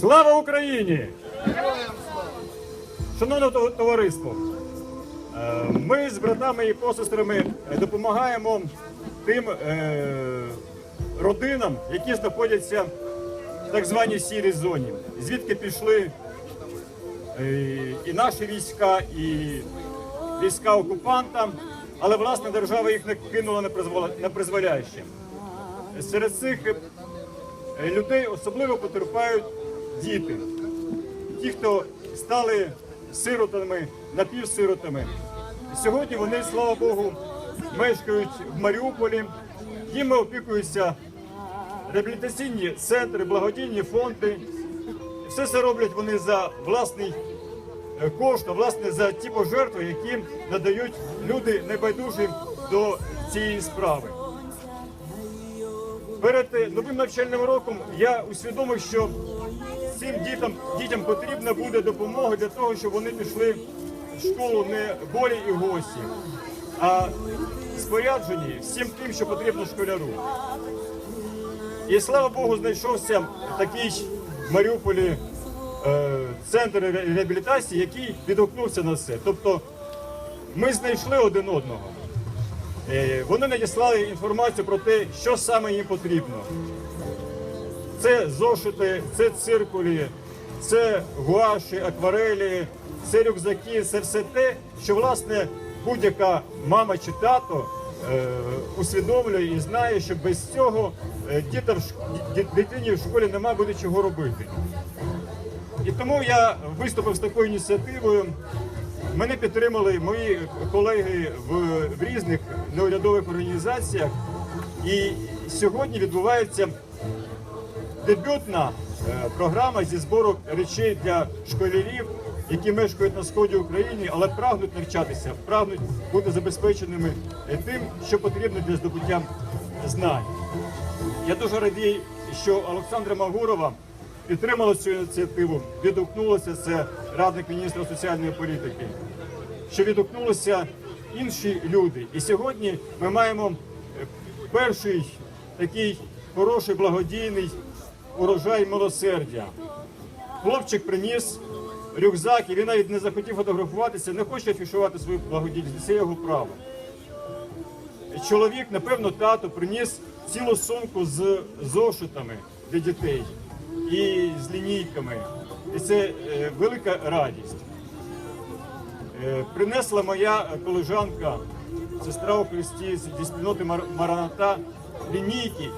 Слава Україні! Шановне товариство, е, ми з братами і посестрами допомагаємо тим е, родинам, які знаходяться в так званій сірій зоні, звідки пішли е, і наші війська, і війська окупанта, але власне держава їх не кинула на призволяще. Серед цих людей особливо потерпають діти, ті, хто стали сиротами, напівсиротами. Сьогодні вони, слава Богу, мешкають в Маріуполі, їми опікуються реабілітаційні центри, благодійні фонди. Все це роблять вони за власний е, кошт, власне за ті пожертви, які надають люди небайдужі до цієї справи. Перед е, новим навчальним роком я усвідомив, що цим дітям, дітям потрібна буде допомога для того, щоб вони пішли в школу не болі і гості, а споряджені всім тим, що потрібно школяру. І слава Богу, знайшовся такий в Маріуполі е, центр реабілітації, який відгукнувся на це. Тобто ми знайшли один одного. Е, Вони надіслали інформацію про те, що саме їм потрібно. Це зошити, це циркулі, це гуаші, акварелі, це рюкзаки, це все те, що власне будь-яка мама чи тато е, усвідомлює і знає, що без цього е, діта дитині в школі немає буде чого робити. І тому я виступив з такою ініціативою. Мене підтримали мої колеги в, в різних неурядових організаціях. І сьогодні відбувається дебютна е, програма зі збору речей для школярів, які мешкають на сході України, але прагнуть навчатися, прагнуть бути забезпеченими е, тим, що потрібно для здобуття знань. Я дуже радий, що Олександра Магурова підтримала цю ініціативу, відгукнулася це радник міністра соціальної політики, що відгукнулися інші люди. І сьогодні ми маємо е, перший такий хороший благодійний урожай милосердя. Хлопчик приніс рюкзак, і він навіть не захотів фотографуватися, не хоче афішувати свою благодійність. Це його право. Чоловік, напевно, тато приніс цілу сумку з зошитами для дітей і з лінійками. І це е, велика радість. Е, принесла моя колежанка, сестра у Христі зі спільноти Мараната, лінійки,